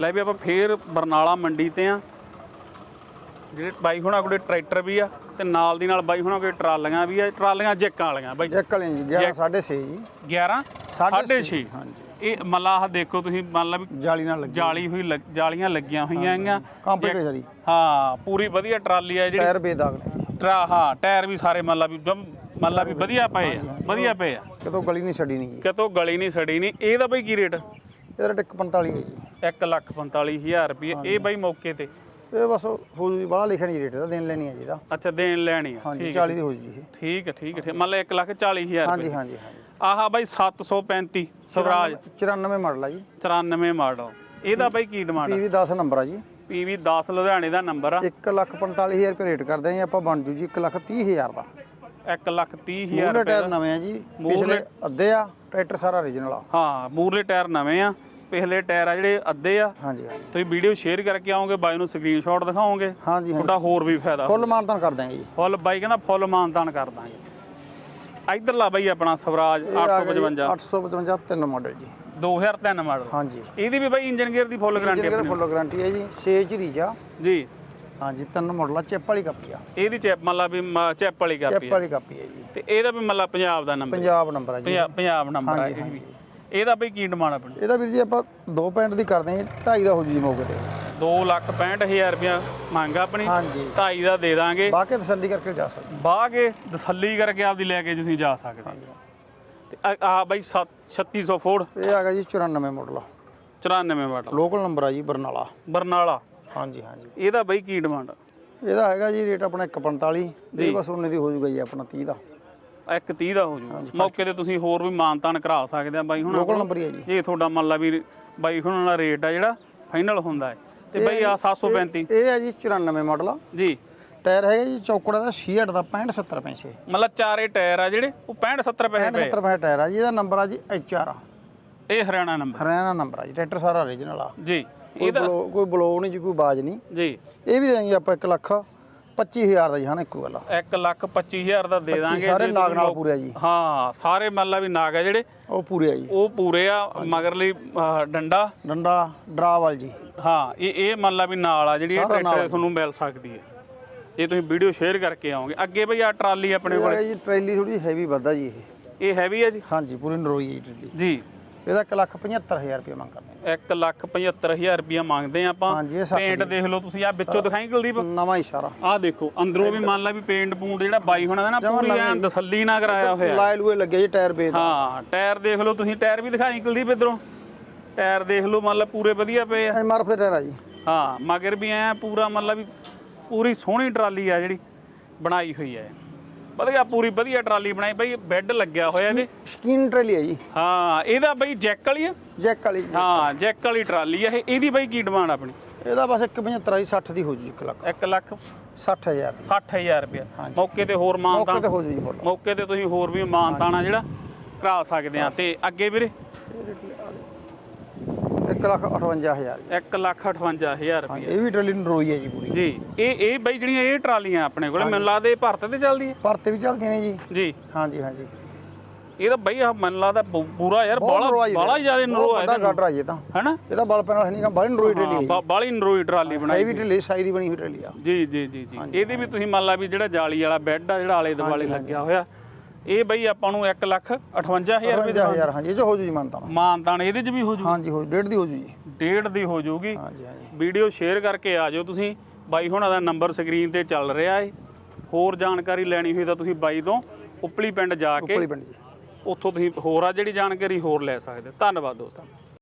ਲੈ ਵੀ ਆਪਾਂ ਫੇਰ ਬਰਨਾਲਾ ਮੰਡੀ ਤੇ ਆ। ਜਿਹੜੇ ਬਾਈ ਹੁਣਾਂ ਕੋਲੇ ਟਰੈਕਟਰ ਵੀ ਆ ਤੇ ਨਾਲ ਦੀ ਨਾਲ ਬਾਈ ਹੁਣਾਂ ਕੋਲੇ ਟਰਾਲੀਆਂ ਵੀ ਆ ਟਰਾਲੀਆਂ ਜੈਕਾਂ ਵਾਲੀਆਂ ਬਾਈ। ਜੈਕ ਵਾਲੇ ਜੀ 11 6.5 ਜੀ। 11 ਸਾਢੇ 6.5 ਹਾਂਜੀ। ਇਹ ਮਲਾਹ ਦੇਖੋ ਤੁਸੀਂ ਮੰਨ ਲਾ ਵੀ ਜਾਲੀ ਨਾਲ ਲੱਗੀ ਜਾਲੀ ਹੋਈ ਜਾਲੀਆਂ ਲੱਗੀਆਂ ਹੋਈਆਂ ਹੈਗੀਆਂ। ਕੰਪਲੀਟ ਸਾਰੀ। ਹਾਂ ਪੂਰੀ ਵਧੀਆ ਟਰਾਲੀ ਆ ਜਿਹੜੀ। ਟਾਇਰ ਬੇਦਾਗ ਨੇ। ਟਰਾ ਹਾਂ ਟਾਇਰ ਵੀ ਸਾਰੇ ਮੰਨ ਲਾ ਵੀ ਮੰਨ ਲਾ ਵੀ ਵਧੀਆ ਪਏ ਆ ਵਧੀਆ ਪਏ ਆ। ਕਿਤੋਂ ਗਲੀ ਨਹੀਂ ਛੱਡੀ ਨਹੀਂ ਕਿਤੋਂ ਗਲੀ ਨਹੀਂ ਸੜੀ ਨਹੀਂ ਇਹਦਾ ਬਈ ਕੀ ਰੇਟ? ਇਹਦਾ ਰੇਟ 145 ਹੈ ਜੀ। 1 ਲੱਖ 45000 ਰੁਪਏ। ਇਹ ਬਈ ਮੌਕੇ ਤੇ? ਇਹ ਬਸ ਹੋ ਜੂ ਬਾਹਲਾ ਲਿਖਿਆ ਨਹੀਂ ਰੇਟ ਦਾ ਦੇਣ ਲੈਣੀ ਹੈ ਜੀ ਇਹਦਾ। ਅੱਛਾ ਦੇਣ ਲੈਣੀ ਆ। ਹਾਂਜੀ ਠੀਕ 40 ਦੀ ਹੋ ਜੂ ਜੀ। ਠੀਕ ਹੈ ਠੀਕ ਹੈ। ਮੰਨ ਲਾ 1 ਲੱਖ 40000 ਹਾਂਜੀ ਰੁਪਏ। ਹਾਂਜੀ ਹਾਂਜੀ ਆਹਾ ਬਈ 735 ਸਵਰਾਜ। 94 ਮਾਡਲ ਆ ਜੀ। 94 ਮਾਡਲ। ਇਹਦਾ ਬਈ ਕੀ ਡਿਮਾਂਡ ਪੀਵੀ 10 ਨੰਬਰ ਆ ਜੀ। ਪੀਵੀ 10 ਲੁਧਿਆਣੇ ਦਾ ਨੰਬਰ ਆ। 1 ਲੱਖ 45000 ਰੁਪਏ ਰੇਟ ਕਰਦੇ ਆਂ ਆਪਾਂ ਬਣ ਜੂ ਜੀ 1 ਲੱਖ 30000 ਦਾ। 1 ਲੱਖ 30000 ਮੂਲੇ ਰੁਪਏ ਟਾਇਰ ਨਵੇਂ ਆ ਜੀ ਪਿਛਲੇ ਅੱਧੇ ਆ ਟਰੈਕਟਰ ਸਾਰਾ origignal ਆ। ਹਾਂ ਮੂਰਲੇ ਟਾਇਰ ਨਵੇਂ ਆ। ਪਿਛਲੇ ਟਾਇਰ ਆ ਜਿਹੜੇ ਅੱਧੇ ਆ। ਹਾਂਜੀ ਹਾਂਜੀ। ਤੁਸੀਂ ਵੀਡੀਓ ਸ਼ੇਅਰ ਕਰਕੇ ਆਓਗੇ ਬਾਈ ਨੂੰ ਸਕਰੀਨਸ਼ਾਟ ਦਿਖਾਓਗੇ। ਹਾਂਜੀ ਹਾਂਜੀ। ਤੁਹਾਡਾ ਹੋਰ ਵੀ ਫਾਇਦਾ ਫੁੱਲ ਮਾਨਤਾਨ ਕਰ ਦਾਂਗੇ ਜੀ। ਫੁੱਲ ਬਾਈ ਕਹਿੰਦਾ ਫੁੱਲ ਮਾਨਤਾਨ ਕਰ ਦਾਂਗੇ। ਇਧਰਲਾ ਬਾਈ ਆਪਣਾ ਸਵਰਾਜ 855 855 ਤਿੰਨ ਮਾਡਲ ਜੀ। 2003 ਮਾਡਲ ਹਾਂਜੀ। ਇਹਦੀ ਵੀ ਬਾਈ ਇੰਜਨ ਗੇਅਰ ਦੀ ਫੁੱਲ ਗਾਰੰਟੀ ਜਿਹੜਾ ਫੁੱਲ ਗਾਰੰਟੀ ਹੈ ਜੀ 6 ਝਰੀਜ ਆ। ਜੀ। ਹਾਂਜੀ ਤਿੰਨ ਮਾਡਲ ਆ ਚਿੱਪ ਵਾਲੀ ਕਾਪੀ ਆ। ਇਹਦੀ ਚੈਪ ਮੰਨ ਲਾ ਵੀ ਮ- ਚੈਪ ਵਾਲੀ ਕਾਪੀ ਚਿੱਪ ਆ। ਵਾਲੀ ਕਾਪੀ ਹੈ ਜੀ। ਤੇ ਇਹਦਾ ਵੀ ਮੰਨ ਲਾ ਪੰਜਾਬ ਦਾ ਨੰਬਰ ਪੰਜਾਬ ਨੰਬਰ ਆ ਜੀ। ਪੰਜਾਬ ਨੰਬਰ ਆ ਹਾਂਜੀ, ਇਹ ਵੀ। ਇਹਦਾ ਬਈ ਕੀ ਡਿਮਾਂਡ ਆਪਣੀ ਇਹਦਾ ਵੀਰ ਜੀ ਆਪਾਂ 2 ਪੈਂਟ ਦੀ ਕਰਦੇ ਹਾਂ ਜੀ 2.5 ਦਾ ਹੋ ਜੂ ਜੀ ਮੌਕੇ ਤੇ। 2 ਲੱਖ 65000 ਰੁਪਇਆ ਮੰਗ ਆਪਣੀ ਹਾਂਜੀ। 2.5 ਦਾ ਦੇ ਦਾਂਗੇ। ਬਾਕੀ ਤਸੱਲੀ ਕਰਕੇ ਜਾ ਸਕਦੇ ਬਾਹ ਕੇ ਤਸੱਲੀ ਕਰਕੇ ਆਪਦੀ ਲੈ ਕੇ ਤੁਸੀਂ ਜਾ ਸਕਦੇ ਤੇ ਆ ਬਾਈ ਸੱਤ- 3600 ਫੋੜ ਇਹ ਗਿਆ ਜੀ 94 ਮਾਡਲ 94 ਮਾਡਲ ਲੋਕਲ ਨੰਬਰ ਆ ਜੀ ਬਰਨਾਲਾ। ਬਰਨਾਲਾ? ਹਾਂਜੀ ਹਾਂਜੀ। ਇਹਦਾ ਬਈ ਕੀ ਡਿਮਾਂਡ ਇਹਦਾ ਹੈਗਾ ਜੀ ਰੇਟ ਆਪਣਾ 145 ਇਹ ਬਸ ਉਹਨੇ ਦੀ ਹੋ ਜੂਗਾ ਜੀ ਆਪਣਾ 30 ਦਾ। ਇੱਕ 30 ਦਾ ਹੋ ਜੂ। ਮੌਕੇ ਤੇ ਤੁਸੀਂ ਹੋਰ ਵੀ ਮਾਨਤਾਨ ਕਰਾ ਸਕਦੇ ਆ ਬਾਈ ਹੁਣ ਲੋਕਲ ਨੰਬਰ ਹੀ ਆ ਜੀ। ਇਹ ਤੁਹਾਡਾ ਮੰਨ ਲਾ ਵੀ ਬਾਈ ਹੁਣ ਦਾ ਰੇਟ ਆ ਜਿਹੜਾ ਫਾਈਨਲ ਹੁੰਦਾ ਹੈ। ਤੇ ਬਾਈ ਆ 735 ਇਹ ਹੈ ਜੀ 94 ਮਾਡਲ ਆ। ਜੀ। ਟਾਇਰ ਹੈਗਾ ਜੀ ਚੌਕੜਾ ਦਾ 66 ਦਾ 65 70 ਪੈਸੇ। ਮਤਲਬ ਚਾਰੇ ਟਾਇਰ ਆ ਜਿਹੜੇ ਉਹ 65 70 ਪੈਸੇ 65 ਪਏ। 70 ਪੈਸੇ ਟਾਇਰ ਆ ਜੀ ਇਹਦਾ ਨੰਬਰ ਆ ਜੀ HR ਆ। ਇਹ ਹਰਿਆਣਾ ਨੰਬਰ ਹਰਿਆਣਾ ਨੰਬਰ ਆ ਜੀ ਟਰੈਕਟਰ ਸਾਰਾ origignal ਆ। ਜੀ ਕੋਈ ਬਲੋ ਕੋਈ ਬਲੋ ਨਹੀਂ ਜੀ ਕੋਈ ਬਾਜ ਨਹੀਂ। ਜੀ। ਇਹ ਵੀ ਦੇਂਗੇ ਆਪਾਂ 1 ਲੱਖ। 25000 ਦਾ ਜੀ ਹਨਾ ਇੱਕੋ ਗੱਲ ਆ। 1 ਲੱਖ 25000 ਦਾ ਦੇ ਦਾਂਗੇ ਸਾਰੇ ਨਾਗ ਨਾਲ ਪੂਰੇ ਆ ਜੀ। ਹਾਂ ਸਾਰੇ ਮੰਨ ਲਾ ਵੀ ਨਾਗ ਆ ਜਿਹੜੇ। ਉਹ ਪੂਰੇ ਆ ਜੀ। ਉਹ ਪੂਰੇ ਆ ਮਗਰਲੀ ਡੰਡਾ। ਡੰਡਾ ਡਰਾਵਲ ਜੀ। ਹਾਂ ਇਹ ਇਹ ਮੰਨ ਲਾ ਵੀ ਨਾਲ ਆ ਜਿਹੜੀ ਇਹ ਟਰੈਕਟਰ ਤੁਹਾਨੂੰ ਮਿਲ ਸਕਦੀ ਹੈ। ਜੇ ਤੁਸੀਂ ਵੀਡੀਓ ਸ਼ੇਅਰ ਕਰਕੇ ਆਓਗੇ। ਅੱਗੇ ਬਈ ਆ ਟਰਾਲੀ ਆਪਣੇ ਇਹ ਕੋਲ। ਜੀ ਟਰੈਲੀ ਥੋੜੀ ਹੈਵੀ ਵੱਧਾ ਜੀ ਇਹ। ਇਹ ਹੈਵੀ ਹੈ ਜੀ? ਹਾਂਜੀ ਪੂਰੀ ਨਰੋਈ ਹੈ ਜੀ ਟਰੈਲੀ। ਜੀ। ਇਹਦਾ 1 ਲੱਖ 75000 ਰੁਪਏ ਮੰਗ ਕਰਦੇ 1 ਲੱਖ 75000 ਰੁਪਇਆ ਮੰਗਦੇ ਆ ਆਪਾਂ। ਹਾਂਜੀ, ਇਹ ਸੱਤ ਪੇਂਟ ਦੇਖ ਲਓ ਤੁਸੀਂ ਆ ਵਿੱਚੋਂ ਦਿਖਾਈ ਕੁਲਦੀਪ? ਆ ਨਵਾਂ ਇਸ਼ਾਰਾ। ਆਹ ਦੇਖੋ ਅੰਦਰੋਂ ਵੀ ਮੰਨ ਲਾ ਵੀ ਪੇਂਟ ਪੂੰਟ ਜਿਹੜਾ ਬਾਈ ਹੋਣਾ ਦਾ ਨਾ ਪੂਰੀ ਐਂ ਤਸੱਲੀ ਨਾ ਕਰਾਇਆ ਹੋਇਆ। ਲਾਇਲ ਹੋਏ ਲੱਗੇ ਜੀ ਟਾਇਰ ਬੇਦ। ਹਾਂ ਟਾਇਰ ਦੇਖ ਲਓ ਤੁਸੀਂ ਟਾਇਰ ਵੀ ਦਿਖਾਈ ਕੁਲਦੀਪ ਇਧਰੋਂ। ਟਾਇਰ ਦੇਖ ਲਓ ਮੰਨ ਲਾ ਪੂਰੇ ਵਧੀਆ ਪਏ ਆ। ਐਮਆਰਐਫ ਦੇ ਟਾਇਰ ਆ ਜੀ। ਹਾਂ ਮਗਰ ਵੀ ਐ ਪੂਰਾ ਮੰਨ ਲਾ ਵੀ ਪੂਰੀ ਸੋਹਣੀ ਟਰਾਲੀ ਆ ਜਿਹੜੀ ਬਣਾਈ ਹੋਈ ਹੈ ਵਧੀਆ ਪੂਰੀ ਵਧੀਆ ਟਰਾਲੀ ਬਣਾਈ ਬਈ ਬੈੱਡ ਲੱਗਿਆ ਹੋਇਆ ਇਹਦੇ। ਸ਼ਕੀਨ ਟਰੈਲੀ ਹੈ ਜੀ। ਹਾਂ ਇਹਦਾ ਬਈ ਜੈਕ ਵਾਲੀ ਆ? ਜੈਕ ਵਾਲੀ। ਹਾਂ ਜੈਕ ਵਾਲੀ ਟਰਾਲੀ ਆ ਇਹ। ਇਹਦੀ ਬਈ ਕੀ ਡਿਮਾਂਡ ਆਪਣੀ? ਇਹਦਾ ਬਸ 175 ਜੀ 60 ਦੀ ਹੋ ਜੂ 1 ਲੱਖ। 1 ਲੱਖ? 60000 ਦੀ। 60000 ਰੁਪਇਆ। ਮੌਕੇ ਤੇ ਹੋਰ ਮੌਕੇ ਮਾਨਤਾਨ ਤੇ ਹੋ ਜੂ ਜੀ ਬੋਲ ਮੌਕੇ ਤੇ ਤੁਸੀਂ ਹੋਰ ਵੀ ਮਾਨਤਾਨਾ ਜਿਹੜਾ ਕਰਾ ਸਕਦੇ ਆ। ਤੇ ਅੱਗੇ ਵੀਰੇ? 1 ਲੱਖ 58000 ਜੀ 1 ਲੱਖ 58000 ਰੁਪਇਆ ਇਹ ਵੀ ਟਰੈਲੀ ਨਰੋਈ ਹੈ ਜੀ ਪੂਰੀ। ਜੀ ਇਹ ਇਹ ਬਈ ਜਿਹੜੀਆਂ ਇਹ ਟਰਾਲੀਆਂ ਆਪਣੇ ਕੋਲੇ ਮੈਨੂੰ ਲੱਗਦਾ ਇਹ ਭਾਰਤ ਤੇ ਚੱਲਦੀ ਹੈ ਭਰਤੇ ਵੀ ਚੱਲਦੀਆਂ ਨੇ ਜੀ। ਜੀ। ਹਾਂਜੀ ਹਾਂਜੀ ਇਹ ਤਾਂ ਬਈ ਆ ਮੈਨੂੰ ਲੱਗਦਾ ਪੂ- ਪੂਰਾ ਯਾਰ ਬਹੁਤ ਬਾਲਾ ਨਰੋਈ ਬਾਲਾ ਜ਼ਿਆਦਾ ਨਰੋ ਹੈ ਵੱਡਾ ਗੱਡ ਰਾਜੇ ਤਾਂ। ਹੈਨਾ? ਇਹਦਾ ਬਲ ਪੈਣ ਵਾਲਾ ਹੈ ਨਹੀਂ ਬਾਲੀ ਨਰੋਈ ਟਰੈਲੀ ਹੈ ਬਾਲੀ ਨਰੋਈ ਟਰਾਲੀ ਬਣਾਈ ਹੈਵੀ ਟਰੈਲੀ ਸਾਈ ਦੀ ਬਣੀ ਹੋਈ ਟਰੈਲੀ ਆ। ਜੀ ਜੀ ਜੀ ਜੀ। ਇਹਦੀ ਵੀ ਤੁਸੀਂ ਮੰਨ ਲਾ ਵੀ ਜਿਹੜਾ ਜਾਲੀ ਵਾਲਾ ਬੈੱਡ ਆ ਜਿਹੜਾ ਆਲੇ ਦੁਆਲੇ ਲੱਗਿਆ ਹੋਇਆ ਇਹ ਬਈ ਆਪਾਂ ਨੂੰ 1 ਲੱਖ 58000 ਰੁਪਏ ਦਾ 58000 ਹਾਂਜੀ ਇਹ ਚ ਹੋ ਜੂ ਜੀ ਮਾਨਤਾ ਮਾਨਤਾਨ ਇਹਦੇ 'ਚ ਵੀ ਹੋ ਜੂ ਹਾਂਜੀ ਹੋ ਡੇਢ ਦੀ ਹੋ ਜੂ ਜੀ। ਡੇਢ ਦੀ ਹੋ ਜਾਊਗੀ ਹਾਂਜੀ ਹਾਂਜੀ। ਵੀਡੀਓ ਸ਼ੇਅਰ ਕਰਕੇ ਆ ਜਾਓ ਤੁਸੀਂ। ਬਾਈ ਹੁਣਾਂ ਦਾ ਨੰਬਰ ਸਕਰੀਨ ਤੇ ਚੱਲ ਰਿਹਾ ਏ। ਹੋਰ ਜਾਣਕਾਰੀ ਲੈਣੀ ਹੋਈ ਤਾਂ ਤੁਸੀਂ ਬਾਈ ਤੋਂ ਉਪਲੀ ਪਿੰਡ ਜਾ ਕੇ ਉਪਲੀ ਪਿੰਡ ਜੀ। ਉੱਥੋਂ ਤੁਸੀਂ ਹੋਰ ਆ ਜਿਹੜੀ ਜਾਣਕਾਰੀ ਹੋਰ ਲੈ ਸਕਦੇ। ਧੰਨਵਾਦ ਦੋਸਤਾਂ।